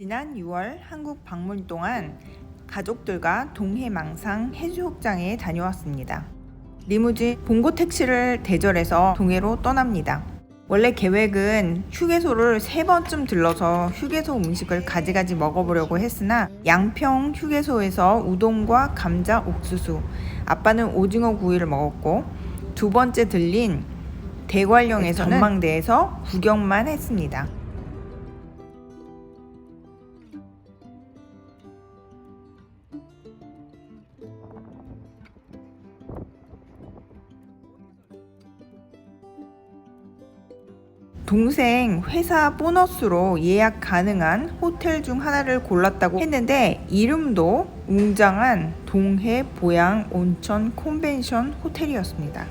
지난 6월 한국 방문 동안 가족들과 동해 망상 해수욕장에 다녀왔습니다. 리무진 봉고 택시를 대절해서 동해로 떠납니다. 원래 계획은 휴게소를 세 번쯤 들러서 휴게소 음식을 가지가지 먹어보려고 했으나 양평 휴게소에서 우동과 감자 옥수수, 아빠는 오징어 구이를 먹었고 두 번째 들린 대관령에서는 전망대에서 구경만 했습니다. 동생 회사 보너스로 예약 가능한 호텔 중 하나를 골랐다고 했는데 이름도 웅장한 동해 보양 온천 컨벤션 호텔이었습니다.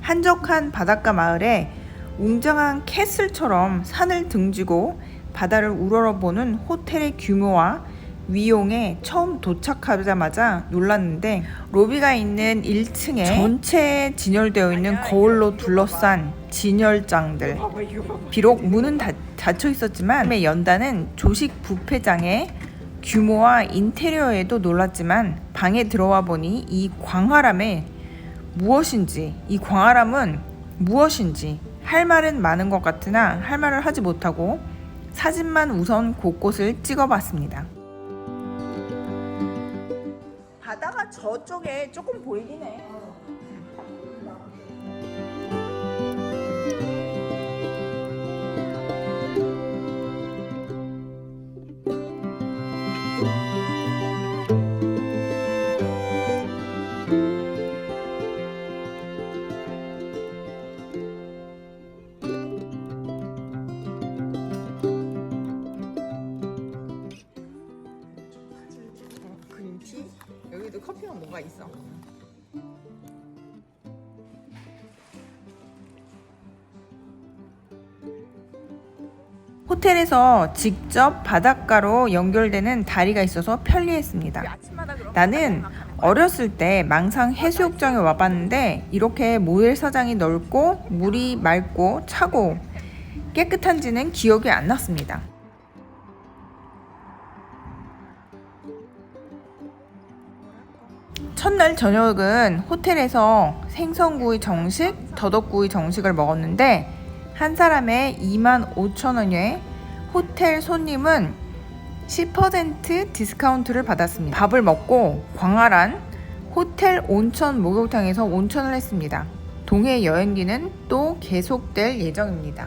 한적한 바닷가 마을에 웅장한 캐슬처럼 산을 등지고 바다를 우러러보는 호텔의 규모와 위용에 처음 도착하자마자 놀랐는데 로비가 있는 1층에 전체에 진열되어 있는 거울로 둘러싼 진열장들. 비록 문은 다, 닫혀 있었지만 연단은 조식 뷔페장의 규모와 인테리어에도 놀랐지만 방에 들어와 보니 이 광활함에 무엇인지 이 광활함은 무엇인지 할 말은 많은 것 같으나 할 말을 하지 못하고 사진만 우선 곳곳을 찍어봤습니다. 바다가 저쪽에 조금 보이긴 해. 여기도 커피가 뭐가 있어. 호텔에서 직접 바닷가로 연결되는 다리가 있어서 편리했습니다. 나는 어렸을 때 망상 해수욕장에 와봤는데 이렇게 모래사장이 넓고 물이 맑고 차고 깨끗한지는 기억이 안 났습니다. 첫날 저녁은 호텔에서 생선구이 정식, 더덕구이 정식을 먹었는데 한 사람에 2만 5천 원에 호텔 손님은 10% 디스카운트를 받았습니다. 밥을 먹고 광활한 호텔 온천 목욕탕에서 온천을 했습니다. 동해 여행기는 또 계속될 예정입니다.